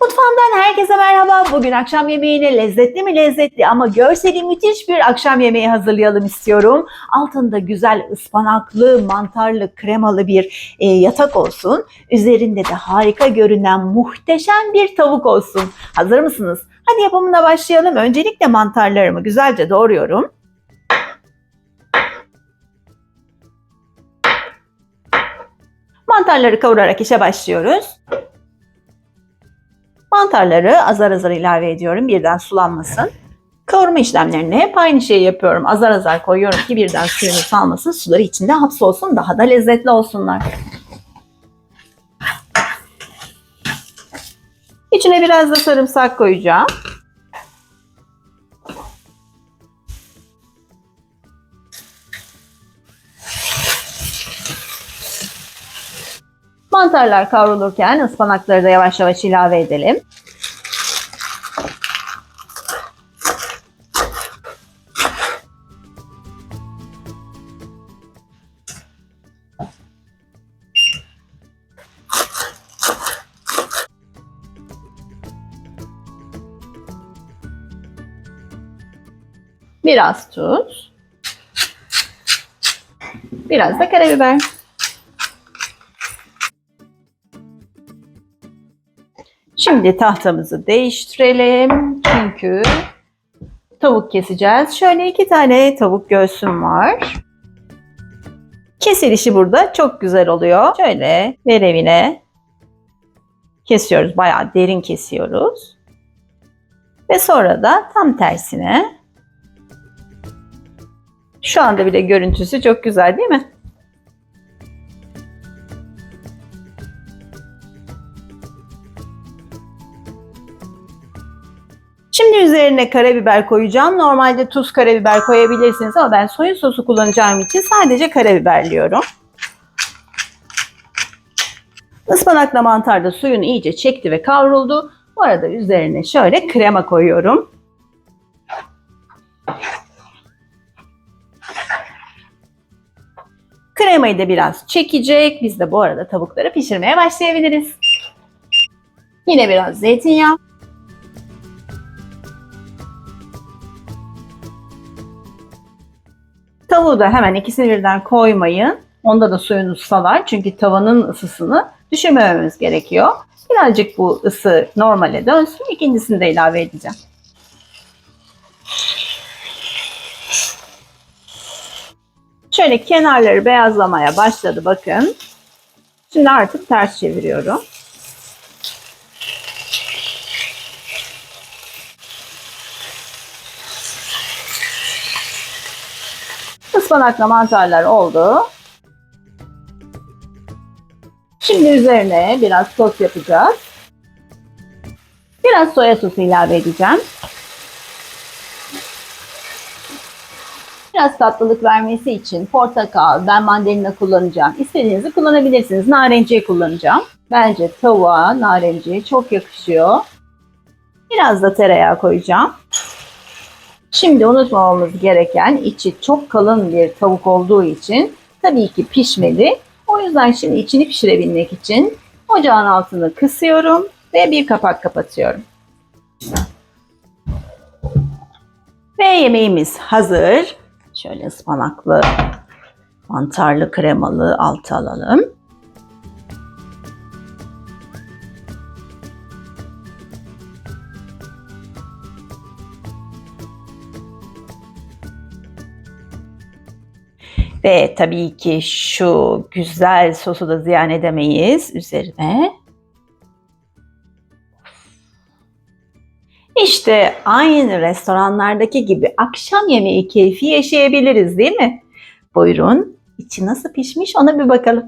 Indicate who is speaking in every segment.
Speaker 1: Mutfağımdan herkese merhaba. Bugün akşam yemeğine lezzetli mi lezzetli ama görseli müthiş bir akşam yemeği hazırlayalım istiyorum. Altında güzel ıspanaklı, mantarlı, kremalı bir e, yatak olsun. Üzerinde de harika görünen muhteşem bir tavuk olsun. Hazır mısınız? Hadi yapımına başlayalım. Öncelikle mantarlarımı güzelce doğruyorum. Mantarları kavurarak işe başlıyoruz. Mantarları azar azar ilave ediyorum birden sulanmasın. Kavurma işlemlerini hep aynı şeyi yapıyorum. Azar azar koyuyorum ki birden suyunu salmasın. Suları içinde hapsolsun daha da lezzetli olsunlar. İçine biraz da sarımsak koyacağım. Mantarlar kavrulurken ıspanakları da yavaş yavaş ilave edelim. Biraz tuz. Biraz da karabiber. Şimdi tahtamızı değiştirelim. Çünkü tavuk keseceğiz. Şöyle iki tane tavuk göğsüm var. Kesilişi burada çok güzel oluyor. Şöyle verevine kesiyoruz. Bayağı derin kesiyoruz. Ve sonra da tam tersine. Şu anda bile görüntüsü çok güzel değil mi? Şimdi üzerine karabiber koyacağım. Normalde tuz karabiber koyabilirsiniz ama ben soya sosu kullanacağım için sadece karabiberliyorum. Ispanakla mantar da suyunu iyice çekti ve kavruldu. Bu arada üzerine şöyle krema koyuyorum. Kremayı da biraz çekecek. Biz de bu arada tavukları pişirmeye başlayabiliriz. Yine biraz zeytinyağı. Tavuğu da hemen ikisini birden koymayın. Onda da suyunu salar. Çünkü tavanın ısısını düşürmememiz gerekiyor. Birazcık bu ısı normale dönsün. İkincisini de ilave edeceğim. Şöyle kenarları beyazlamaya başladı bakın. Şimdi artık ters çeviriyorum. Ispanakla mantarlar oldu. Şimdi üzerine biraz sos yapacağız. Biraz soya sosu ilave edeceğim. Biraz tatlılık vermesi için portakal, ben mandalina kullanacağım. İstediğinizi kullanabilirsiniz. Narenciye kullanacağım. Bence tavuğa narenciye çok yakışıyor. Biraz da tereyağı koyacağım. Şimdi unutmamamız gereken içi çok kalın bir tavuk olduğu için tabii ki pişmedi. O yüzden şimdi içini pişirebilmek için ocağın altını kısıyorum ve bir kapak kapatıyorum. Ve yemeğimiz hazır. Şöyle ıspanaklı, mantarlı, kremalı altı alalım. Ve tabii ki şu güzel sosu da ziyan edemeyiz üzerine. İşte aynı restoranlardaki gibi akşam yemeği keyfi yaşayabiliriz değil mi? Buyurun, içi nasıl pişmiş ona bir bakalım.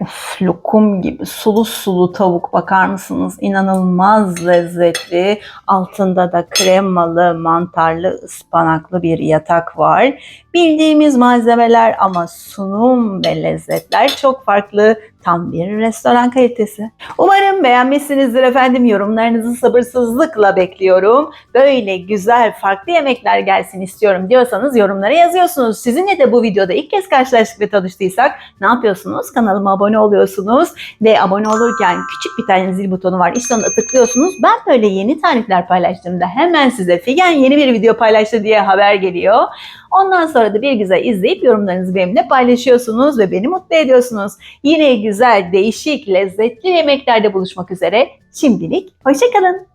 Speaker 1: Of, lokum gibi sulu sulu tavuk bakar mısınız? İnanılmaz lezzetli. Altında da kremalı, mantarlı, ıspanaklı bir yatak var. Bildiğimiz malzemeler ama sunum ve lezzetler çok farklı. Tam bir restoran kalitesi. Umarım beğenmişsinizdir efendim. Yorumlarınızı sabırsızlıkla bekliyorum. Böyle güzel, farklı yemekler gelsin istiyorum diyorsanız yorumlara yazıyorsunuz. Sizinle de bu videoda ilk kez karşılaştık ve tanıştıysak ne yapıyorsunuz? Kanalıma abone oluyorsunuz ve abone olurken küçük bir tane zil butonu var. İşte ona tıklıyorsunuz. Ben böyle yeni tarifler paylaştığımda hemen size Figen yeni bir video paylaştı diye haber geliyor. Ondan sonra da bir güzel izleyip yorumlarınızı benimle paylaşıyorsunuz ve beni mutlu ediyorsunuz. Yine güzel, değişik, lezzetli yemeklerde buluşmak üzere. Şimdilik hoşçakalın.